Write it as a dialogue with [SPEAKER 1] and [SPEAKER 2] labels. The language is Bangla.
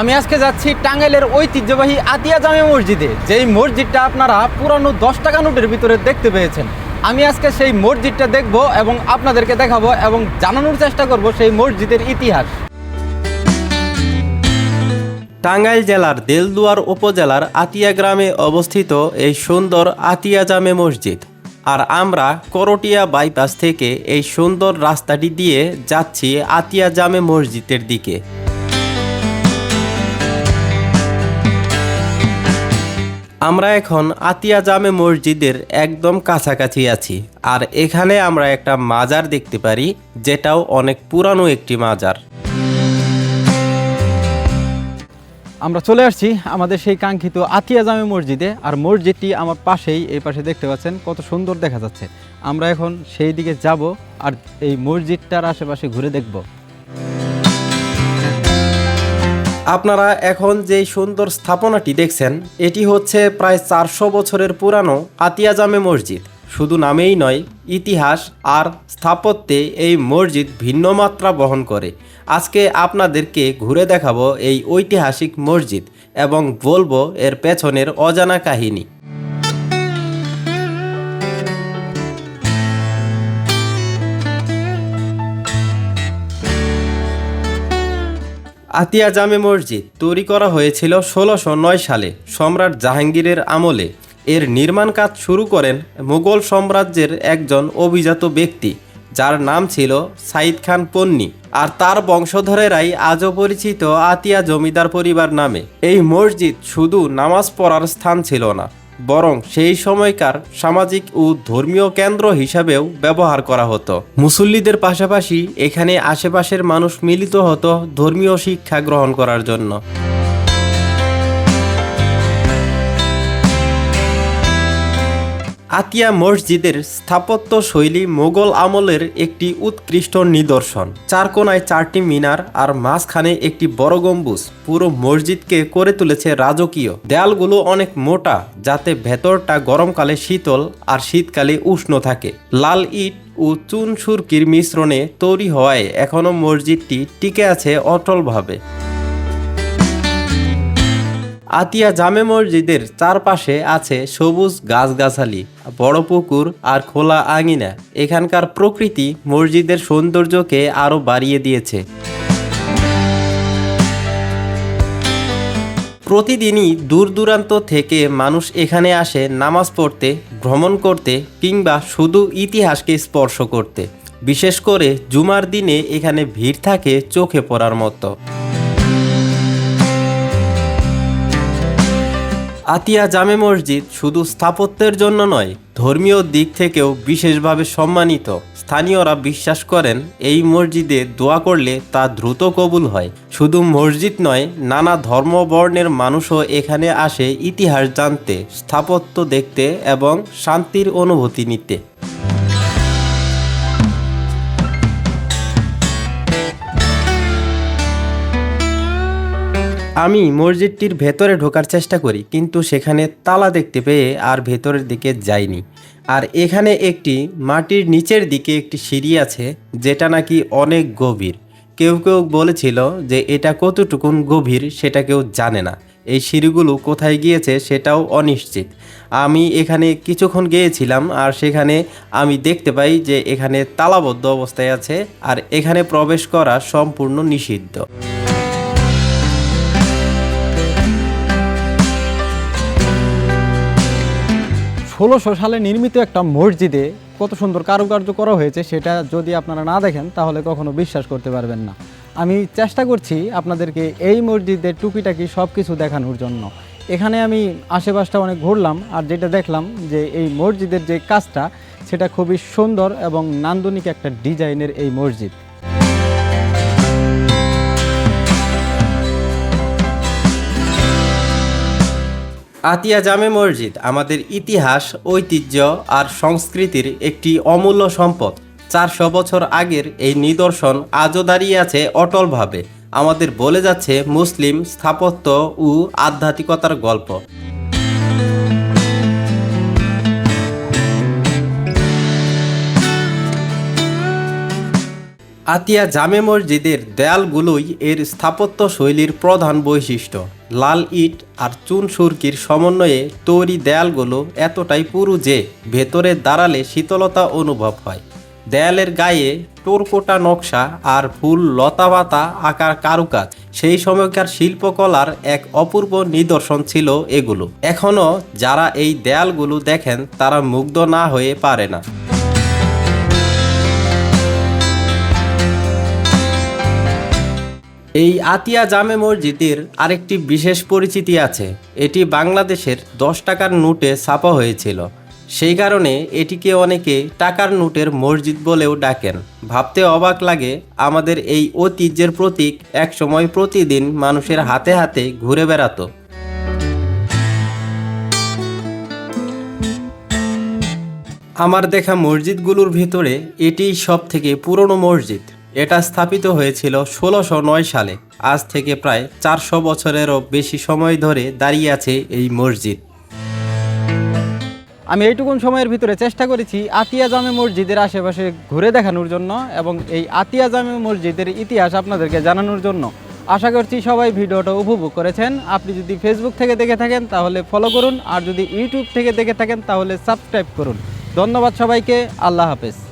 [SPEAKER 1] আমি আজকে যাচ্ছি টাঙ্গাইলের ঐতিহ্যবাহী আতিয়া জামে মসজিদে। যেই মসজিদটা আপনারা পুরানো দশ টাকা নোটের ভিতরে দেখতে পেয়েছেন। আমি আজকে সেই মসজিদটা দেখব এবং আপনাদেরকে দেখাবো এবং জানানোর চেষ্টা করব সেই মসজিদের ইতিহাস।
[SPEAKER 2] টাঙ্গাইল জেলার দেলদুয়ার উপজেলার আতিয়া গ্রামে অবস্থিত এই সুন্দর আতিয়া জামে মসজিদ। আর আমরা করটিয়া বাইপাস থেকে এই সুন্দর রাস্তাটি দিয়ে যাচ্ছি আতিয়া জামে মসজিদের দিকে। আমরা এখন আতিয়া জামে মসজিদের একদম কাছাকাছি আছি, আর এখানে আমরা একটা মাজার দেখতে পারি, যেটাও অনেক পুরানো একটি মাজার।
[SPEAKER 1] আমরা চলে আসছি আমাদের সেই কাঙ্ক্ষিত আতিয়া জামে মসজিদে, আর মসজিদটি আমার পাশেই, এই পাশে দেখতে পাচ্ছেন কত সুন্দর দেখা যাচ্ছে। আমরা এখন সেই দিকে যাব, আর এই মসজিদটার আশেপাশে ঘুরে দেখব।
[SPEAKER 2] আপনারা এখন যে সুন্দর স্থাপনাটি দেখছেন, এটি হচ্ছে প্রায় চারশো বছরের পুরানো আতিয়া জামে মসজিদ। শুধু নামেই নয়, ইতিহাস আর স্থাপত্যে এই মসজিদ ভিন্ন মাত্রা বহন করে। আজকে আপনাদেরকে ঘুরে দেখাবো এই ঐতিহাসিক মসজিদ এবং বলব এর পেছনের অজানা কাহিনী। আতিয়া জামে মসজিদ তৈরি করা হয়েছিল ষোলোশো নয় সালে। সম্রাট জাহাঙ্গীরের আমলে। এর নির্মাণ কাজ শুরু করেন মুঘল সাম্রাজ্যের একজন অভিজাত ব্যক্তি, যার নাম ছিল সাইদ খান পন্নী আর তার বংশধরেরাই আজও পরিচিত আতিয়া জমিদার পরিবার নামে। এই মসজিদ শুধু নামাজ পড়ার স্থান ছিল না বরং সেই সময়কার সামাজিক ও ধর্মীয় কেন্দ্র হিসাবেও ব্যবহার করা হতো। মুসল্লিদের পাশাপাশি এখানে আশেপাশের মানুষ মিলিত হতো ধর্মীয় শিক্ষা গ্রহণ করার জন্য। আতিয়া মসজিদের স্থাপত্য শৈলী মোগল আমলের একটি উৎকৃষ্ট নিদর্শন। চার কোনায় চারটি মিনার আর মাঝখানে একটি বড় গম্বুজ পুরো মসজিদকে করে তুলেছে রাজকীয়। দেয়ালগুলো অনেক মোটা, যাতে ভেতরটা গরমকালে শীতল আর শীতকালে উষ্ণ থাকে। লাল ইট ও চুন সুরকির মিশ্রণে তৈরি হওয়ায় এখনও মসজিদটি টিকে আছে অটলভাবে। আতিয়া জামে মসজিদের চারপাশে আছে সবুজ গাছগাছালি, বড় পুকুর আর খোলা আঙিনা। এখানকার প্রকৃতি মসজিদের সৌন্দর্যকে আরও বাড়িয়ে দিয়েছে। প্রতিদিনই দূর দূরান্ত থেকে মানুষ এখানে আসে নামাজ পড়তে, ভ্রমণ করতে কিংবা শুধু ইতিহাসকে স্পর্শ করতে। বিশেষ করে জুমার দিনে এখানে ভিড় থাকে চোখে পড়ার মতো। আতিয়া জামে মসজিদ শুধু স্থাপত্যের জন্য নয়, ধর্মীয় দিক থেকেও বিশেষভাবে সম্মানিত। স্থানীয়রা বিশ্বাস করেন, এই মসজিদে দোয়া করলে তা দ্রুত কবুল হয়। শুধু মসজিদ নয়, নানা ধর্ম বর্ণের মানুষও এখানে আসে ইতিহাস জানতে, স্থাপত্য দেখতে এবং শান্তির অনুভূতি নিতে। আমি মসজিদটির ভেতরে ঢোকার চেষ্টা করি, কিন্তু সেখানে তালা দেখতে পেয়ে আর ভেতরের দিকে যাইনি। আর এখানে একটি মাটির নিচের দিকে একটি সিঁড়ি আছে, যেটা নাকি অনেক গভীর। কেউ কেউ বলেছিল যে এটা কতটুকুন গভীর সেটা কেউ জানে না। এই সিঁড়িগুলো কোথায় গিয়েছে সেটাও অনিশ্চিত। আমি এখানে কিছুক্ষণ গিয়েছিলাম আর সেখানে আমি দেখতে পাই যে এখানে তালাবদ্ধ অবস্থায় আছে আর এখানে প্রবেশ করা সম্পূর্ণ নিষিদ্ধ।
[SPEAKER 1] ষোলোশো সালে নির্মিত একটা মসজিদে কত সুন্দর কারুকার্য করা হয়েছে সেটা যদি আপনারা না দেখেন, তাহলে কখনো বিশ্বাস করতে পারবেন না। আমি চেষ্টা করছি আপনাদেরকে এই মসজিদের টুকিটাকি সব কিছু দেখানোর জন্য। এখানে আমি আশেপাশটা অনেক ঘুরলাম আর যেটা দেখলাম যে এই মসজিদের যে কাজটা, সেটা খুবই সুন্দর এবং নান্দনিক একটা ডিজাইনের এই মসজিদ।
[SPEAKER 2] আতিয়া জামে মসজিদ আমাদের ইতিহাস, ঐতিহ্য আর সংস্কৃতির একটি অমূল্য সম্পদ। চারশো বছর আগের এই নিদর্শন আজও দাঁড়িয়ে আছে অটলভাবে। আমাদের বলে যাচ্ছে মুসলিম স্থাপত্য ও আধ্যাত্মিকতার গল্প। আতিয়া জামে মসজিদের দেয়ালগুলোই এর স্থাপত্য শৈলীর প্রধান বৈশিষ্ট্য। লাল ইট আর চুন সুরকির সমন্বয়ে তৈরি দেয়ালগুলো এতটাই পুরু যে ভেতরে দাঁড়ালে শীতলতা অনুভব হয়। দেয়ালের গায়ে টোরকোটা নকশা আর ফুল লতাপাতা আকার কারুকাজ, সেই সময়কার শিল্পকলার এক অপূর্ব নিদর্শন ছিল এগুলো। এখনও যারা এই দেয়ালগুলো দেখেন, তারা মুগ্ধ না হয়ে পারে না। এই আতিয়া জামে মসজিদের আরেকটি বিশেষ পরিচিতি আছে। এটি বাংলাদেশের দশ টাকার নোটে ছাপা হয়েছিল। সেই কারণে এটিকে অনেকে টাকার নোটের মসজিদ বলেও ডাকেন। ভাবতে অবাক লাগে আমাদের এই ঐতিহ্যের প্রতীক একসময় প্রতিদিন মানুষের হাতে হাতে ঘুরে বেড়াতো। আমার দেখা মসজিদগুলোর ভিতরে এটিই সব থেকে পুরনো মসজিদ। এটা স্থাপিত হয়েছিল ষোলোশো নয় সালে। আজ থেকে প্রায় চারশো বছরেরও বেশি সময় ধরে দাঁড়িয়ে আছে এই মসজিদ।
[SPEAKER 1] আমি এইটুকুন সময়ের ভিতরে চেষ্টা করেছি আতিয়া জামে মসজিদের আশেপাশে ঘুরে দেখানোর জন্য এবং এই আতিয়া জামে মসজিদের ইতিহাস আপনাদেরকে জানানোর জন্য। আশা করছি সবাই ভিডিওটা উপভোগ করেছেন। আপনি যদি ফেসবুক থেকে দেখে থাকেন তাহলে ফলো করুন। আর যদি ইউটিউব থেকে দেখে থাকেন তাহলে সাবস্ক্রাইব করুন। ধন্যবাদ সবাইকে। আল্লাহ হাফেজ।